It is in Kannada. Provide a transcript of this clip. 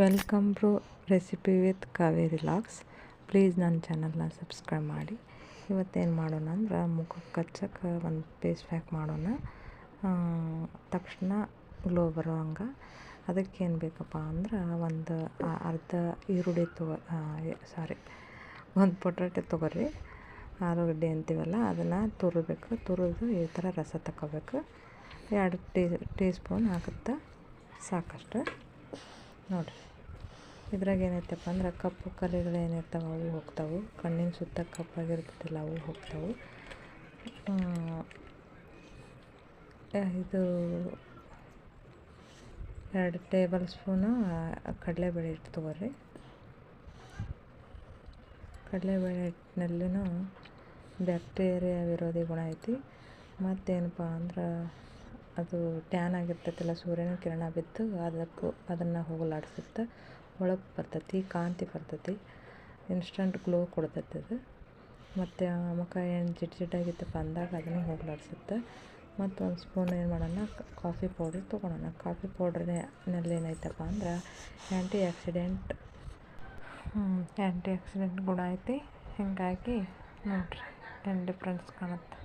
Welcome to recipe with Kaveri LOX please ನನ್ನ ಚಾನಲ್ನ ಸಬ್ಸ್ಕ್ರೈಬ್ ಮಾಡಿ. ಇವತ್ತೇನು ಮಾಡೋಣ ಅಂದ್ರೆ ಮುಖಕ್ಕೆ ಹಚ್ಚಕ್ಕೆ ಒಂದು ಪೇಸ್ ಪ್ಯಾಕ್ ಮಾಡೋಣ. ತಕ್ಷಣ ಗ್ಲೋ ಬರೋ ಹಂಗೆ. ಅದಕ್ಕೇನು ಬೇಕಪ್ಪ ಅಂದ್ರೆ, ಒಂದು ಅರ್ಧ ಈರುಳ್ಳಿ ತಗೋ ಸಾರಿ ಒಂದು ಪೊಟ್ಯಾಟೊ ತೊಗೊರಿ. ಆಲೂಗಡ್ಡೆ ಅಂತೀವಲ್ಲ, ಅದನ್ನು ತುರಿಬೇಕು. ತುರಿದು ಈ ಥರ ರಸ ತಗೋಬೇಕು ಎರಡು ಟೀ ಟೀ ಸ್ಪೂನ್ ಹಾಕುತ್ತಾ ಸಾಕಷ್ಟು. ನೋಡಿರಿ. ಇದ್ರಾಗ ಏನೈತಪ್ಪ ಅಂದ್ರೆ ಕಪ್ಪು ಕಲೆಗಳು ಏನಿರ್ತಾವೆ ಅವು ಹೋಗ್ತಾವೆ. ಕಣ್ಣಿನ ಸುತ್ತ ಕಪ್ಪಾಗಿರ್ತಿಲ್ಲ ಅವು ಹೋಗ್ತಾವೆ. ಇದು ಎರಡು ಟೇಬಲ್ ಸ್ಪೂನು ಕಡಲೆಬೇಳೆ ಹಿಟ್ಟು ತೊಗೊರಿ. ಕಡಲೆಬೇಳೆ ಹಿಟ್ಟಿನಲ್ಲಿನೂ ಬ್ಯಾಕ್ಟೀರಿಯಾ ವಿರೋಧಿ ಗುಣ ಐತಿ. ಮತ್ತೇನಪ್ಪ ಅಂದ್ರೆ ಅದು ಟ್ಯಾನ್ ಆಗಿರ್ತೈತಲ್ಲ, ಸೂರ್ಯನ ಕಿರಣ ಬಿದ್ದು ಅದಕ್ಕೂ ಅದನ್ನು ಹೋಗಲಾಡಿಸುತ್ತೆ. ಹೊಳಪು ಬರ್ತೈತಿ, ಕಾಂತಿ ಬರ್ತೈತಿ ಇನ್ಸ್ಟಂಟ್ ಗ್ಲೋ ಕೊಡ್ತೈತೆ ಅದು. ಮತ್ತು ಮುಖ ಏನು ಜಿಡ್ ಜಿಡ್ಡಾಗಿತ್ತಪ್ಪ ಅಂದಾಗ ಅದನ್ನು ಹೋಗಲಾಡಿಸುತ್ತೆ. ಮತ್ತು ಒಂದು ಸ್ಪೂನ್ ಏನು ಮಾಡೋಣ ಕಾಫಿ ಪೌಡ್ರ್ ತೊಗೊಳೋಣ. ಕಾಫಿ ಪೌಡ್ರ್ನಲ್ಲಿ ಏನೈತಪ್ಪ ಅಂದ್ರೆ ಆ್ಯಂಟಿ ಆಕ್ಸಿಡೆಂಟ್ ಆ್ಯಂಟಿ ಆಕ್ಸಿಡೆಂಟ್ ಗುಣ ಐತಿ. ಹೀಗಾಗಿ ನೋಡಿರಿ, ಏನು ಡಿಫ್ರೆನ್ಸ್ ಕಾಣುತ್ತೆ.